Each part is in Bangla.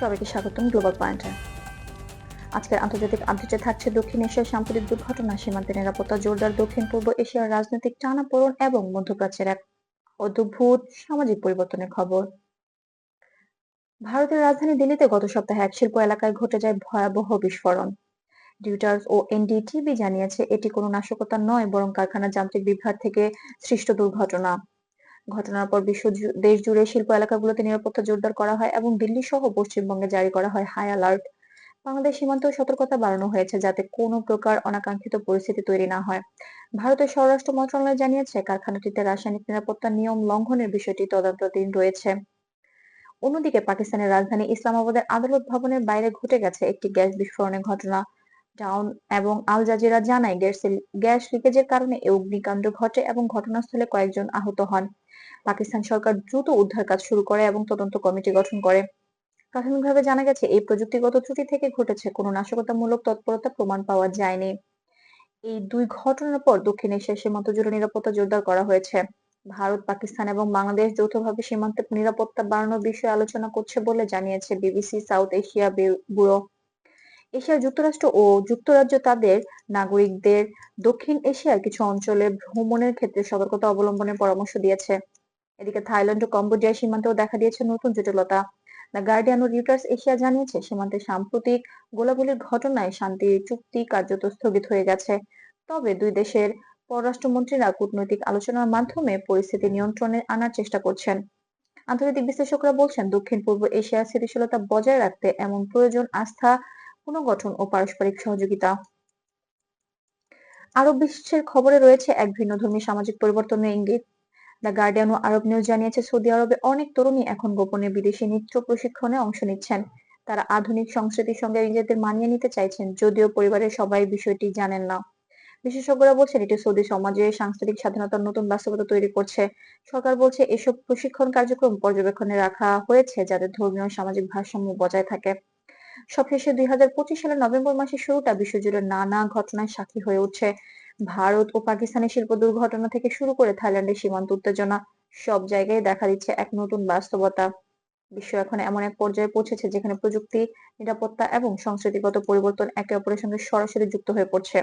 সবাইকে স্বাগতম গ্লোবাল পয়েন্টে আজকের আন্তর্জাতিক আপডেটে থাকছে দক্ষিণ এশিয়ার সাম্প্রতিক দুর্ঘটনা, সীমান্তে নিরাপত্তা জোরদার দক্ষিণ, পূর্ব এশিয়ার রাজনৈতিক টানাপোড়েন এবং মধ্যপ্রাচ্যের এক অদ্ভুত সামাজিক পরিবর্তনের খবর। ভারতের রাজধানী দিল্লিতে গত সপ্তাহে এক শিল্প এলাকায় ঘটে যায় ভয়াবহ বিস্ফোরণ। ডিউটার্স ও এনডিটিভি জানিয়েছে, এটি কোনো নাশকতা নয়, বরং কারখানার যান্ত্রিক বিভ্রাট থেকে সৃষ্ট দুর্ঘটনা। ঘটনার পর বিশ্ব দেশ জুড়ে শিল্প এলাকাগুলোতে নিরাপত্তা জোরদার করা হয় এবং দিল্লি সহ পশ্চিমবঙ্গে জারি করা হয় হাই অ্যালার্ট। বাংলাদেশ সীমান্তেও সতর্কতা বাড়ানো হয়েছে যাতে কোনো প্রকার অনাকাঙ্ক্ষিত পরিস্থিতি তৈরি না হয়। ভারতের স্বরাষ্ট্র মন্ত্রণালয় জানিয়েছে, কারখানাটিতে রাসায়নিক নিরাপত্তা নিয়ম লঙ্ঘনের বিষয়টি তদন্তাধীন রয়েছে। অন্যদিকে পাকিস্তানের রাজধানী ইসলামাবাদের আদালত ভবনের বাইরে ঘটে গেছে একটি গ্যাস বিস্ফোরণের ঘটনা। ডাউন এবং আল জাজিরা জানায় গ্যাস গ্যাস লিকেজের কারণে এই অগ্নিকাণ্ড ঘটে এবং ঘটনাস্থলে কয়েকজন আহত হন। পাকিস্তান সরকার দ্রুত উদ্ধার কাজ শুরু করে এবং তদন্ত কমিটি গঠন করে। প্রাথমিকভাবে জানা গেছে, এই প্রযুক্তিগত ত্রুটি থেকে ঘটেছে, কোনো নাশকতামূলক তৎপরতা প্রমাণ পাওয়া যায়নি। এই দুই ঘটনার পর দক্ষিণ এশিয়ার সীমান্ত জুড়ে নিরাপত্তা জোরদার করা হয়েছে। ভারত, পাকিস্তান এবং বাংলাদেশ যৌথভাবে সীমান্তে নিরাপত্তা বাড়ানোর বিষয়ে আলোচনা করছে বলে জানিয়েছে BBC South Asia bureau. Asia যুক্তরাষ্ট্র ও যুক্তরাজ্য তাদের নাগরিকদের দক্ষিণ এশিয়ার কিছু অঞ্চলে ভ্রমণের ক্ষেত্রে সতর্কতা অবলম্বনের পরামর্শ দিয়েছে। এদিকে থাইল্যান্ড ও কম্বোডিয়ার সীমান্তেও দেখা দিয়েছে নতুন জটিলতা। গার্ডিয়ান ও রিউটার্স এশিয়া জানিয়েছে, সীমান্তে সাম্প্রতিক গোলাগুলির ঘটনায় শান্তি চুক্তি কার্যত স্থগিত হয়ে গেছে। তবে দুই দেশের পররাষ্ট্রমন্ত্রীরা কূটনৈতিক আলোচনার মাধ্যমে পরিস্থিতি নিয়ন্ত্রণে আনার চেষ্টা করছেন। আন্তর্জাতিক বিশ্লেষকরা বলছেন দক্ষিণ পূর্ব এশিয়ার স্থিতিশীলতা বজায় রাখতে এমন প্রয়োজন, আস্থা পুনর্গঠন ও পারস্পরিক সহযোগিতা। আরব বিশ্বের খবরে রয়েছে এক ভিন্নধর্মী সামাজিক পরিবর্তনের ইঙ্গিত। দ্য গার্ডিয়ান ও আরব নিউজ জানিয়েছে, সৌদি আরবে অনেক তরুণী এখন গোপনে বিদেশি নৃত্য প্রশিক্ষণে অংশ নিচ্ছেন। তারা আধুনিক সংস্কৃতির সঙ্গে নিজেদের মানিয়ে নিতে চাইছেন, যদিও পরিবারের সবাই বিষয়টি জানেন না। বিশেষজ্ঞরা বলছেন, এটি সৌদি সমাজে সাংস্কৃতিক স্বাধীনতার নতুন বাস্তবতা তৈরি করছে। সরকার বলছে, এসব প্রশিক্ষণ কার্যক্রম পর্যবেক্ষণে রাখা হয়েছে যাতে ধর্মীয় সামাজিক ভারসাম্য বজায় থাকে। সবশেষে দুই হাজার পঁচিশ সালের নভেম্বর মাসের শুরুটা বিশ্বজুড়ে নানা ঘটনায় সাক্ষী হয়ে উঠছে। ভারত ও পাকিস্তানের শিল্প দুর্ঘটনা থেকে শুরু করে থাইল্যান্ডের সীমান্ত উত্তেজনা সব জায়গায় দেখা দিচ্ছে এক নতুন বাস্তবতা। বিশ্ব এখন এমন এক পর্যায়ে পৌঁছেছে যেখানে প্রযুক্তি, নিরাপত্তা এবং সংস্কৃতিগত পরিবর্তন একে অপরের সঙ্গে সরাসরি যুক্ত হয়ে পড়ছে।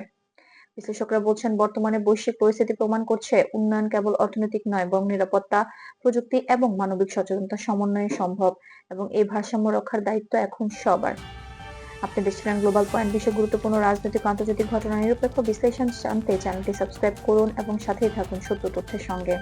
বিশ্লেষকরা বলছেন, বর্তমানে বৈশ্বিক পরিস্থিতি প্রমাণ করছে, উন্নয়ন কেবল অর্থনৈতিক নয়, বরং নিরাপত্তা, প্রযুক্তি এবং মানবিক সচেতনতা সমন্বয়ে সম্ভব এবং এই ভারসাম্য রক্ষার দায়িত্ব এখন সবার। আপনি দেখছিলেন গ্লোবাল পয়েন্ট বিশ্বের গুরুত্বপূর্ণ রাজনৈতিক আন্তর্জাতিক ঘটনা নিরপেক্ষ বিশ্লেষণ জানতে চ্যানেলটি সাবস্ক্রাইব করুন এবং সাথেই থাকুন সত্য তথ্যের সঙ্গে।